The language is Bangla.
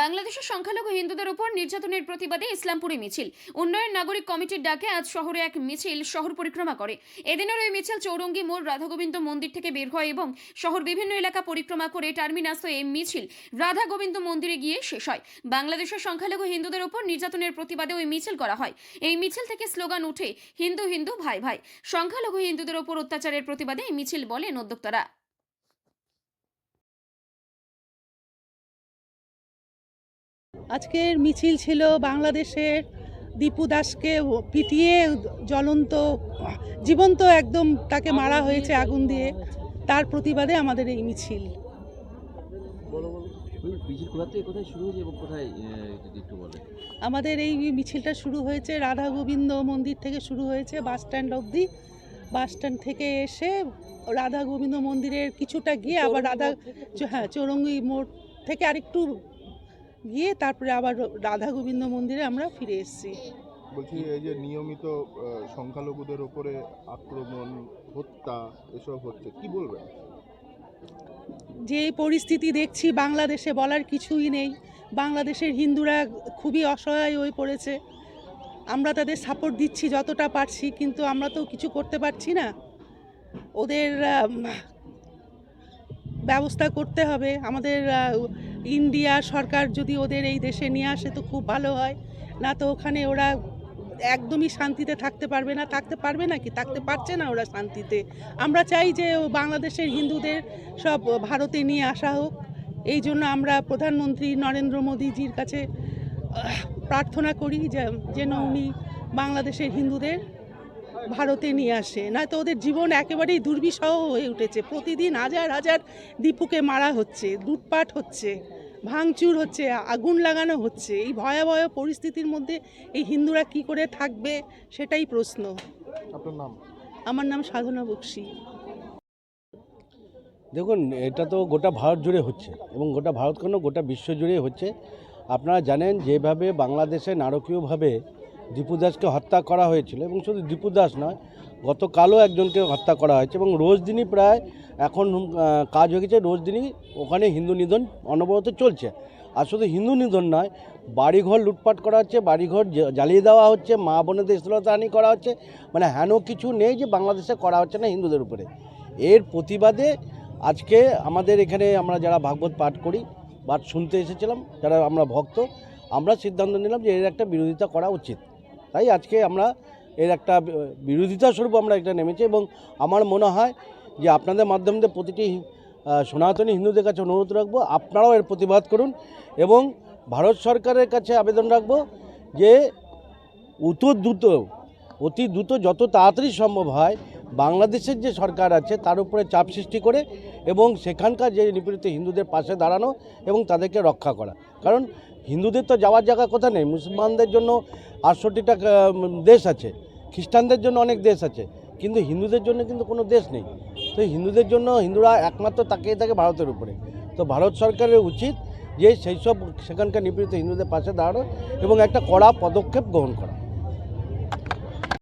বাংলাদেশের সংখ্যালঘু হিন্দুদের উপর নির্যাতনের প্রতিবাদে ইসলামপুরে মিছিল। উন্নয়ন নাগরিক কমিটির ডাকে আজ শহরে এক মিছিল শহর পরিক্রমা করে। এদিনের ওই মিছিল চৌরঙ্গি মোড়, রাধাগোবিন্দ মন্দির থেকে বের হয় এবং শহর বিভিন্ন এলাকা পরিক্রমা করে টার্মিনাস এই মিছিল রাধা গোবিন্দ মন্দিরে গিয়ে শেষ হয়। বাংলাদেশের সংখ্যালঘু হিন্দুদের উপর নির্যাতনের প্রতিবাদে ওই মিছিল করা হয়। এই মিছিল থেকে স্লোগান উঠে হিন্দু হিন্দু, ভাই ভাই। সংখ্যালঘু হিন্দুদের উপর অত্যাচারের প্রতিবাদে এই মিছিল বলেন উদ্যোক্তারা। আজকের মিছিল ছিল বাংলাদেশের দীপু দাসকে পিটিয়ে জ্বলন্ত জীবন্ত একদম তাকে মারা হয়েছে আগুন দিয়ে। তার প্রতিবাদে আমাদের এই মিছিল। আমাদের এই মিছিলটা শুরু হয়েছে রাধা গোবিন্দ মন্দির থেকে শুরু হয়েছে বাস স্ট্যান্ড অবধি। বাস স্ট্যান্ড থেকে এসে রাধা গোবিন্দ মন্দিরের কিছুটা গিয়ে আবার রাধা হ্যাঁ চৌরঙ্গি মোড় থেকে আরেকটু গিয়ে তারপরে আবার রাধা গোবিন্দ মন্দিরে আমরা ফিরে এসেছি। বলছি এই যে নিয়মিত সংখ্যালঘুদের ওপরে আক্রমণ হত্যা এসব হচ্ছে কি বলবেন? যে পরিস্থিতি দেখছি বাংলাদেশে বলার কিছুই নেই। বাংলাদেশের হিন্দুরা খুবই অসহায় হয়ে পড়েছে। আমরা তাদের সাপোর্ট দিচ্ছি যতটা পারছি কিন্তু আমরা তো কিছু করতে পারছি না। ওদের ব্যবস্থা করতে হবে। আমাদের ইন্ডিয়া সরকার যদি ওদের এই দেশে নিয়ে আসে তো খুব ভালো হয়। না তো ওখানে ওরা একদমই শান্তিতে থাকতে পারবে না। থাকতে পারবে না কি? থাকতে পারছে না ওরা শান্তিতে। আমরা চাই যে বাংলাদেশের হিন্দুদের সব ভারতে নিয়ে আসা হোক। এই জন্য আমরা প্রধানমন্ত্রী নরেন্দ্র মোদীজির কাছে প্রার্থনা করি যেন উনি বাংলাদেশের হিন্দুদের ভারতে নিয়ে আসে। না তো ওদের জীবন একেবারেই দুর্বিষহ হয়ে উঠেছে। প্রতিদিন হাজার হাজার দীপুকে মারা হচ্ছে লুটপাট হচ্ছে ভাঙচুর হচ্ছে আগুন লাগানো হচ্ছে। এই ভয়াবহ পরিস্থিতির মধ্যে এই হিন্দুরা কি করে থাকবে সেটাই প্রশ্ন। আপনার নাম? আমার নাম সাধনা বক্সি। দেখুন এটা তো গোটা ভারত জুড়ে হচ্ছে এবং গোটা ভারত কেন গোটা বিশ্ব জুড়ে হচ্ছে। আপনারা জানেন যেভাবে বাংলাদেশে নারকীয়ভাবে দীপু দাসকে হত্যা করা হয়েছিল এবং শুধু দীপু দাস নয়, গতকালও একজনকে হত্যা করা হয়েছে এবং রোজ দিনই প্রায় এখন কাজ হয়ে গেছে, রোজ দিনই ওখানে হিন্দু নিধন অনবরত চলছে। আর শুধু হিন্দু নিধন নয়, বাড়িঘর লুটপাট করা হচ্ছে, বাড়িঘর জ্বালিয়ে দেওয়া হচ্ছে, মা বোনেদের শ্লীলতাহানি করা হচ্ছে মানে হেন কিছু নেই যে বাংলাদেশে করা হচ্ছে না হিন্দুদের উপরে। এর প্রতিবাদে আজকে আমাদের এখানে আমরা যারা ভাগবত পাঠ করি পাঠ শুনতে এসেছিলাম, যারা আমরা ভক্ত, আমরা সিদ্ধান্ত নিলাম যে এর একটা বিরোধিতা করা উচিত। তাই আজকে আমরা এর একটা বিরোধিতা স্বরূপ আমরা এটা নেমেছি এবং আমার মনে হয় যে আপনাদের মাধ্যম দিয়ে প্রতিটি সনাতনী হিন্দুদের কাছে অনুরোধ রাখব, আপনারাও এর প্রতিবাদ করুন এবং ভারত সরকারের কাছে আবেদন রাখব যে অত দ্রুত, অতি দ্রুত যত তাড়াতাড়ি সম্ভব হয় বাংলাদেশের যে সরকার আছে তার উপরে চাপ সৃষ্টি করে এবং সেখানকার যে নিপীড়িত হিন্দুদের পাশে দাঁড়ানো এবং তাদেরকে রক্ষা করা। কারণ হিন্দুদের তো যাওয়ার জায়গা কথা নেই, মুসলমানদের জন্য আটষট্টিটা দেশ আছে, খ্রিস্টানদের জন্য অনেক দেশ আছে, কিন্তু হিন্দুদের জন্য কিন্তু কোনো দেশ নেই। তো হিন্দুদের জন্য হিন্দুরা একমাত্র তাকিয়ে থাকে ভারতের উপরে। তো ভারত সরকারের উচিত যে সেই সব সেখানকার নিপীড়িত হিন্দুদের পাশে দাঁড়ানো এবং একটা কড়া পদক্ষেপ গ্রহণ করা।